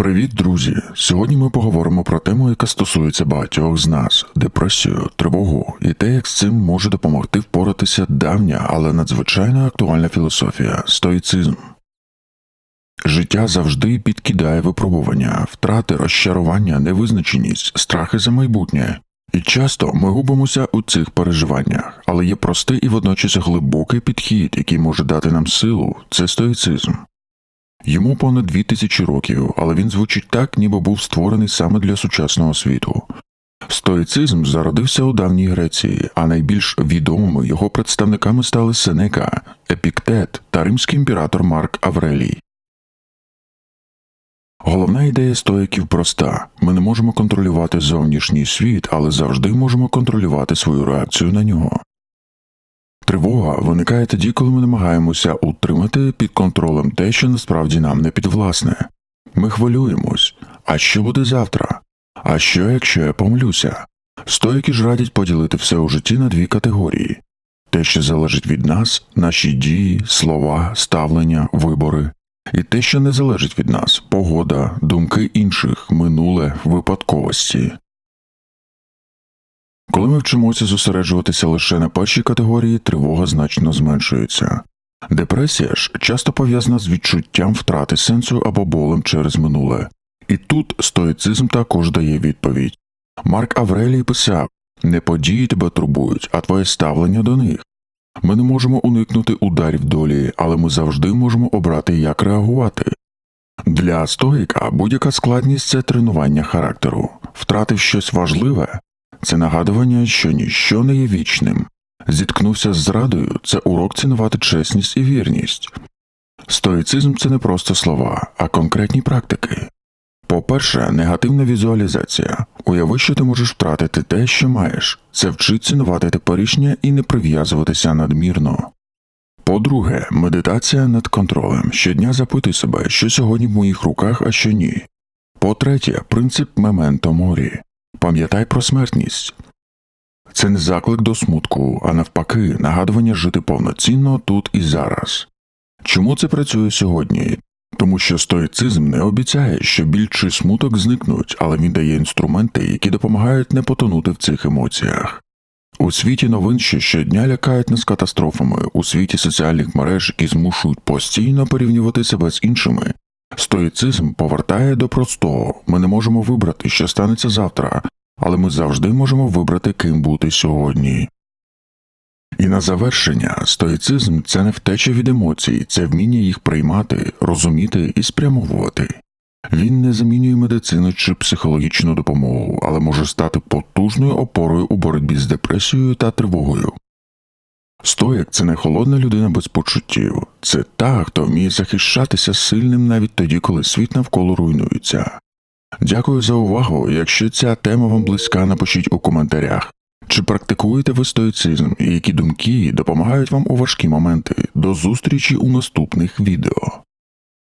Привіт, друзі! Сьогодні ми поговоримо про тему, яка стосується багатьох з нас: депресію, тривогу і те, як з цим може допомогти впоратися давня, але надзвичайно актуальна філософія стоїцизм. Життя завжди підкидає випробування, втрати, розчарування, невизначеність, страхи за майбутнє. І часто ми губимося у цих переживаннях, але є простий і водночас глибокий підхід, який може дати нам силу це стоїцизм. Йому понад дві тисячі років, але він звучить так, ніби був створений саме для сучасного світу. Стоїцизм зародився у давній Греції, а найбільш відомими його представниками стали Сенека, Епіктет та римський імператор Марк Аврелій. Головна ідея стоїків проста: ми не можемо контролювати зовнішній світ, але завжди можемо контролювати свою реакцію на нього. Тривога виникає тоді, коли ми намагаємося утримати під контролем те, що насправді нам не підвласне. Ми хвилюємось. А що буде завтра? А що, якщо я помилюся? Стоїки ж радять поділити все у житті на дві категорії те, що залежить від нас, наші дії, слова, ставлення, вибори, і те, що не залежить від нас погода, думки інших, минуле, випадковості. Коли ми вчимося зосереджуватися лише на першій категорії, тривога значно зменшується. Депресія ж часто пов'язана з відчуттям втрати сенсу або болем через минуле. І тут стоїцизм також дає відповідь. Марк Аврелій писав не події тебе турбують, а твоє ставлення до них. Ми не можемо уникнути ударів долі, але ми завжди можемо обрати, як реагувати. Для стоїка будь-яка складність це тренування характеру, втратив щось важливе, це нагадування, що ніщо не є вічним. Зіткнувся з зрадою це урок цінувати чесність і вірність. Стоїцизм це не просто слова, а конкретні практики. По-перше, негативна візуалізація. Уяви, що ти можеш втратити те, що маєш, це вчить цінувати теперішнє і не прив'язуватися надмірно. По-друге, медитація над контролем. Щодня запитуй себе, що сьогодні в моїх руках, а що ні. По-третє, принцип мементо морі. Пам'ятай про смертність. Це не заклик до смутку, а навпаки, нагадування жити повноцінно тут і зараз. Чому це працює сьогодні? Тому що стоїцизм не обіцяє, що біль чи смуток зникнуть, але він дає інструменти, які допомагають не потонути в цих емоціях. У світі новин, що щодня лякають нас катастрофами, у світі соціальних мереж, які змушують постійно порівнювати себе з іншими, Стоїцизм повертає до простого ми не можемо вибрати, що станеться завтра, але ми завжди можемо вибрати, ким бути сьогодні. І на завершення, стоїцизм це не втеча від емоцій, це вміння їх приймати, розуміти і спрямовувати. Він не замінює медицину чи психологічну допомогу, але може стати потужною опорою у боротьбі з депресією та тривогою. Стояк це не холодна людина без почуттів, це та, хто вміє захищатися сильним навіть тоді, коли світ навколо руйнується. Дякую за увагу. Якщо ця тема вам близька, напишіть у коментарях. Чи практикуєте ви стоїцизм і які думки допомагають вам у важкі моменти? До зустрічі у наступних відео.